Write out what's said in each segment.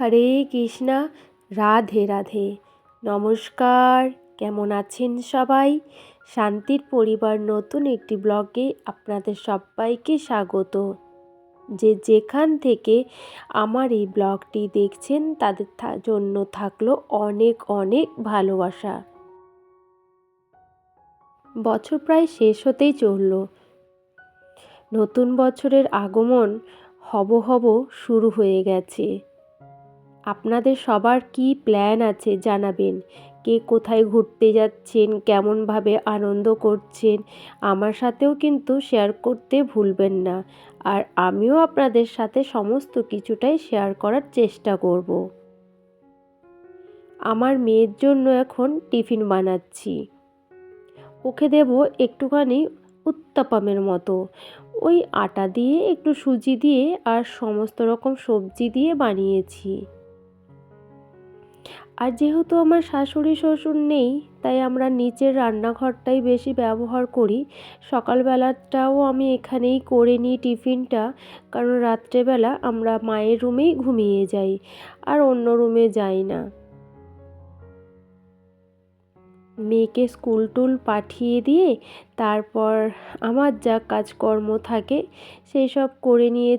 হরে কৃষ্ণা, রাধে রাধে। নমস্কার, কেমন আছেন সবাই? শান্তির পরিবার নতুন একটি ব্লগে আপনাদের সবাইকে স্বাগত। যে যেখান থেকে আমার এই ব্লগটি দেখছেন, তাদের জন্য থাকল অনেক অনেক ভালোবাসা। বছর প্রায় শেষ হতেই চলল। নতুন বছরের আগমন হব হব শুরু হয়ে গেছে। আপনাদের সবার কি প্ল্যান আছে জানাবেন? কে কোথায় ঘুরতে যাচ্ছেন? কেমনভাবে আনন্দ করছেন? আমার সাথেও কিন্তু শেয়ার করতে ভুলবেন না। আর আমিও আপনাদের সাথে সমস্ত কিছুটাই শেয়ার করার চেষ্টা করব। আমার মেয়ের জন্য এখন টিফিন বানাচ্ছি। ওকে দেব একটুখানি উত্তাপামের মতো। ওই আটা দিয়ে, একটু সুজি দিয়ে আর সমস্ত রকম সবজি দিয়ে বানিয়েছি। আর যেহেতু আমার শাশুড়ি শ্বশুর নেই, তাই আমরা নিচের রান্নাঘরটাই বেশি ব্যবহার করি। সকালবেলাটাও আমি এখানেই করে নিই টিফিনটা, কারণ রাত্রেবেলা আমরা মায়ের রুমেই ঘুমিয়ে যাই, আর অন্য রুমে যাই না। মেয়েকে স্কুল টুল পাঠিয়ে দিয়ে তারপর আমার যা কাজকর্ম থাকে সেই সব করে নিয়ে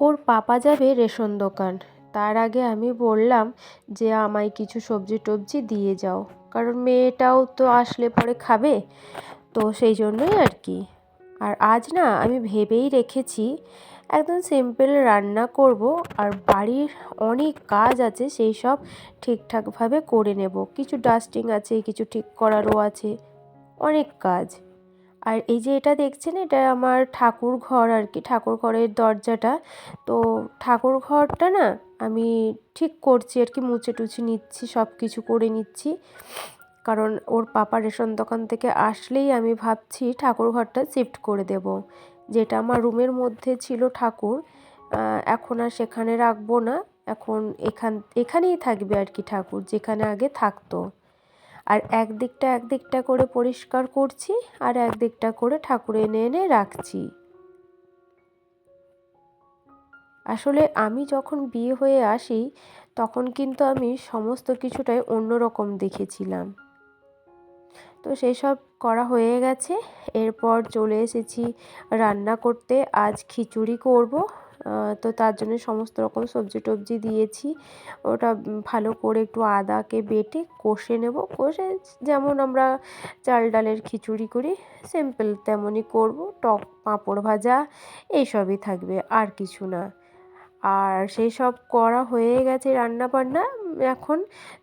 ওর পাপা যাবে রেশন দোকান। তার আগে আমি বললাম যে আমায় কিছু সবজি টবজি দিয়ে যাও। কারণ মেয়েটাও তো আসলে পরে খাবে, তো সেই জন্যই আর কি। আর আজ না আমি ভেবেই রেখেছি একদম সিম্পল রান্না করব আর বাড়ির অনেক কাজ আছে সেই সব ঠিকঠাকভাবে করে নেব। কিছু ডাস্টিং আছে, কিছু ঠিক করারও আছে, অনেক কাজ। আর এই যে এটা দেখছেন, এটা আমার ঠাকুর ঘর আর কি, ঠাকুর ঘরের দরজাটা। তো ঠাকুর ঘরটা না আমি ঠিক করছি আর কি, মুছে টুছে নিচ্ছি সব কিছু করে নিচ্ছি। কারণ ওর পাপা রেশন দোকান থেকে আসলেই আমি ভাবছি ঠাকুর ঘরটা শিফট করে দেব। যেটা আমার রুমের মধ্যে ছিল ঠাকুর এখন আর সেখানে রাখব না। এখন এখান, এখানেই থাকবে আর কি ঠাকুর, যেখানে আগে থাকতো। আর একদিকটা একদিকটা করে পরিষ্কার করছি আর একদিকটা করে ঠাকুর এনে এনে রাখছি। আসলে আমি যখন বিয়ে হয়ে আসি, তখন কিন্তু আমি সমস্ত কিছুটাই অন্যরকম দেখেছিলাম। তো সেসব করা হয়ে গেছে। এরপর চলে এসেছি রান্না করতে। আজ খিচুড়ি করব। তো তার জন্য সমস্ত রকম সবজি টবজি দিয়েছি। ওটা ভালো করে একটু আদাকে বেটে কষে নেব। কষে যেমন আমরা চাল ডালের খিচুড়ি করি সিম্পল তেমনই করব। টক পাঁপড় ভাজা, এইসবই থাকবে, আর কিছু না। আর সেই সব করা হয়ে গেছে রান্না বান্না এখন।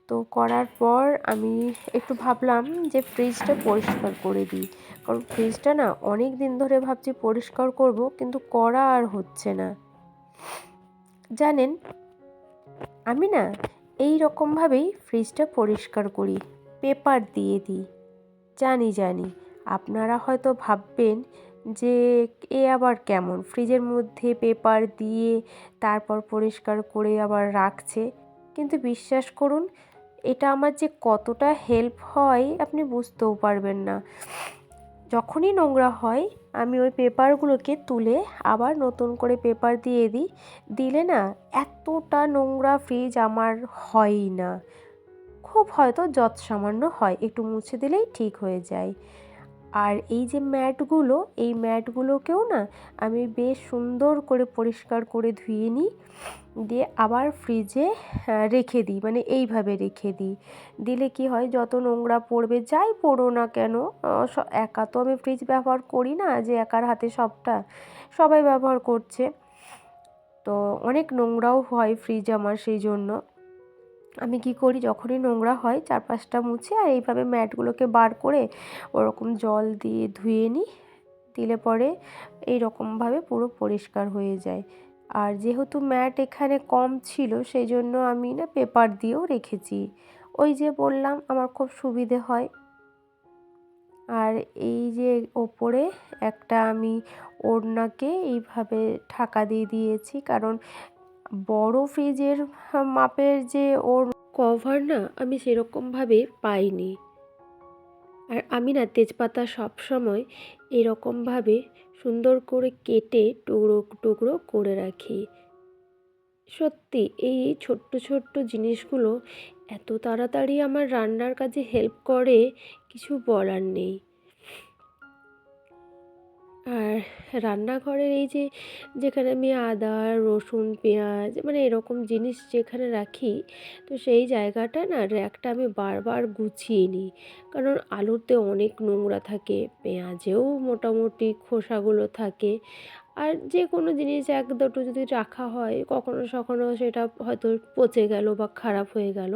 তো করার পর আমি একটু ভাবলাম যে ফ্রিজটা পরিষ্কার করে দিই। কারণ ফ্রিজটা না অনেক দিন ধরে ভাবছি পরিষ্কার করব, কিন্তু করা আর হচ্ছে না। জানেন, আমি না এই রকমভাবেই ফ্রিজটা পরিষ্কার করি পেপার দিয়ে দিই। জানি জানি। আপনারা হয়তো ভাববেন যে, এ আবার কেমন? ফ্রিজের মধ্যে পেপার দিয়ে তারপর পরিষ্কার করে আবার রাখছে। কিন্তু বিশ্বাস করুন, এটা আমার যে কতটা হেল্প হয়, আপনি বুঝতেও পারবেন না। যখনই নোংরা হয়, আমি ওই পেপারগুলোকে তুলে আবার নতুন করে পেপার দিয়ে দিই। দিলে না, এতটা নোংরা ফ্রিজ আমার হয়ই না। খুব হয়তো যৎসামান্য হয়, একটু মুছে দিলেই ঠিক হয়ে যায়। আর এই যে ম্যাটগুলো, এই ম্যাটগুলোকেও না আমি বেশ সুন্দর করে পরিষ্কার করে ধুয়ে নিই, দিয়ে আবার ফ্রিজে রেখে দিই মানে এইভাবে রেখে দিই। দিলে কি হয়, যত নোংরা পড়বে, যাই পড়ো না কেন একা তো আমি ফ্রিজ ব্যবহার করি না, যে একার হাতে সবটা সবাই ব্যবহার করছে। তো অনেক নোংরাও হয় ফ্রিজ আমার, সেই জন্য। আমি কি করি? যখনই নোংরা হয় চারপাশটা মুছে আর এইভাবে ম্যাটগুলোকে বার করে ওরকম জল দিয়ে ধুয়ে নিই। দিলে পরে এই রকমভাবে পুরো পরিষ্কার হয়ে যায়। আর যেহেতু ম্যাট এখানে কম ছিল সেই জন্য আমি না পেপার দিয়েও রেখেছি। ওই যে বললাম, আমার খুব সুবিধে হয়। আর এই যে ওপরে একটা আমি ওড়নাকে এইভাবে ঢাকা দিয়ে দিয়েছি, কারণ বড় ফ্রিজের মাপের যে ওর কভার না, আমি সেরকমভাবে পাইনি। আর আমি না, তেজপাতা সবসময় এরকমভাবে সুন্দর করে কেটে টুকরো টুকরো করে রাখি। সত্যি, এই ছোট্ট ছোট্ট জিনিসগুলো এত তাড়াতাড়ি আমার রান্নার কাজে হেল্প করে, কিছু বলার নেই। আর রান্নাঘরের এই যে, যেখানে আমি আদা, রসুন, পেঁয়াজ মানে এরকম জিনিস যেখানে রাখি, তো সেই জায়গাটা না র্যাকটা আমি বারবার গুছিয়ে নিই। কারণ আলুতে অনেক নোংরা থাকে, পেঁয়াজেও মোটামুটি খোসাগুলো থাকে। আর যে কোনো জিনিস এক দুটো যদি রাখা হয়, কখনো সখনো সেটা হয়তো পচে গেল বা খারাপ হয়ে গেল,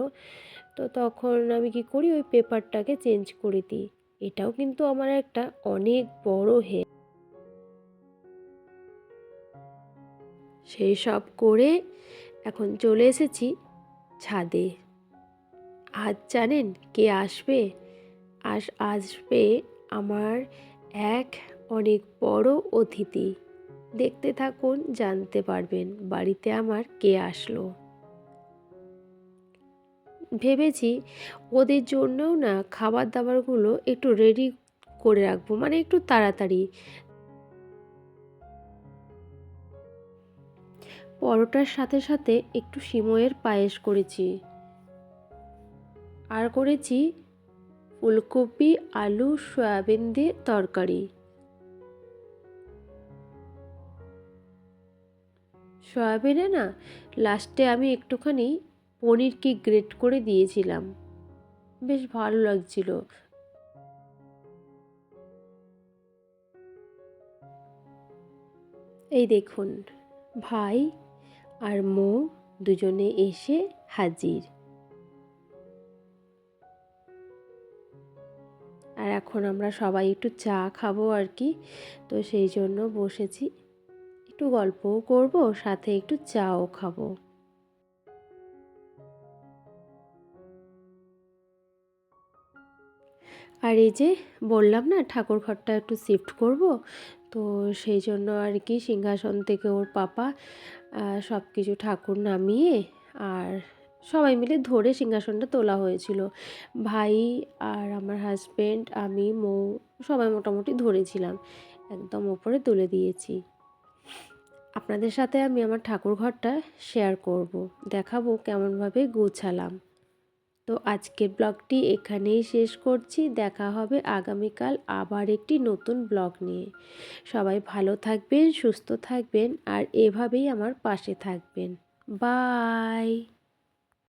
তো তখন আমি কি করি? ওই পেপারটাকে চেঞ্জ করে দিই। এটাও কিন্তু আমার একটা অনেক বড় হেল্প। সেই সব করে এখন চলে এসেছি ছাদে। আজ জানেন কে আসবে? আজ আসবে আমার এক অনেক বড় অতিথি। দেখতে থাকুন, জানতে পারবেন বাড়িতে আমার কে আসলো। ভেবেছি ওদের জন্যও না খাবার দাবারগুলো একটু রেডি করে রাখব মানে একটু তাড়াতাড়ি। পরোটার সাথে সাথে একটু সিময়ের পায়েস করেছি। আর করেছি ফুলকপি, আলু, সয়াবিন দিয়ে তরকারি। সয়াবিনে না লাস্টে আমি একটুখানি পনিরকে গ্রেট করে দিয়েছিলাম। বেশ ভালো লাগছিল। এই দেখুন, ভাই আর মৌ দুজনে এসে হাজির। আর এখন আমরা সবাই একটু চা খাব আর কি, তো সেই জন্য বসেছি। একটু গল্পও করব, সাথে একটু চাও খাব। আর এই যে বললাম না ঠাকুর ঘরটা একটু শিফট করব, তো সেই জন্য আর কি সিংহাসন থেকে ওর পাপা সব কিছু ঠাকুর নামিয়ে আর সবাই মিলে ধরে সিংহাসনটা তোলা হয়েছিল। ভাই আর আমার হাজব্যান্ড আমি, মৌ, সবাই মোটামুটি ধরেছিলাম। একদম ওপরে তুলে দিয়েছি। আপনাদের সাথে আমি আমার ঠাকুর ঘরটা শেয়ার করব। দেখাবো কেমনভাবে গোছালাম। তো আজকের ব্লগটি এখানেই শেষ করছি। দেখা হবে আগামীকাল আবার একটি নতুন ব্লগ নিয়ে। সবাই ভালো থাকবেন, সুস্থ থাকবেন আর এভাবেই আমার পাশে থাকবেন। বাই!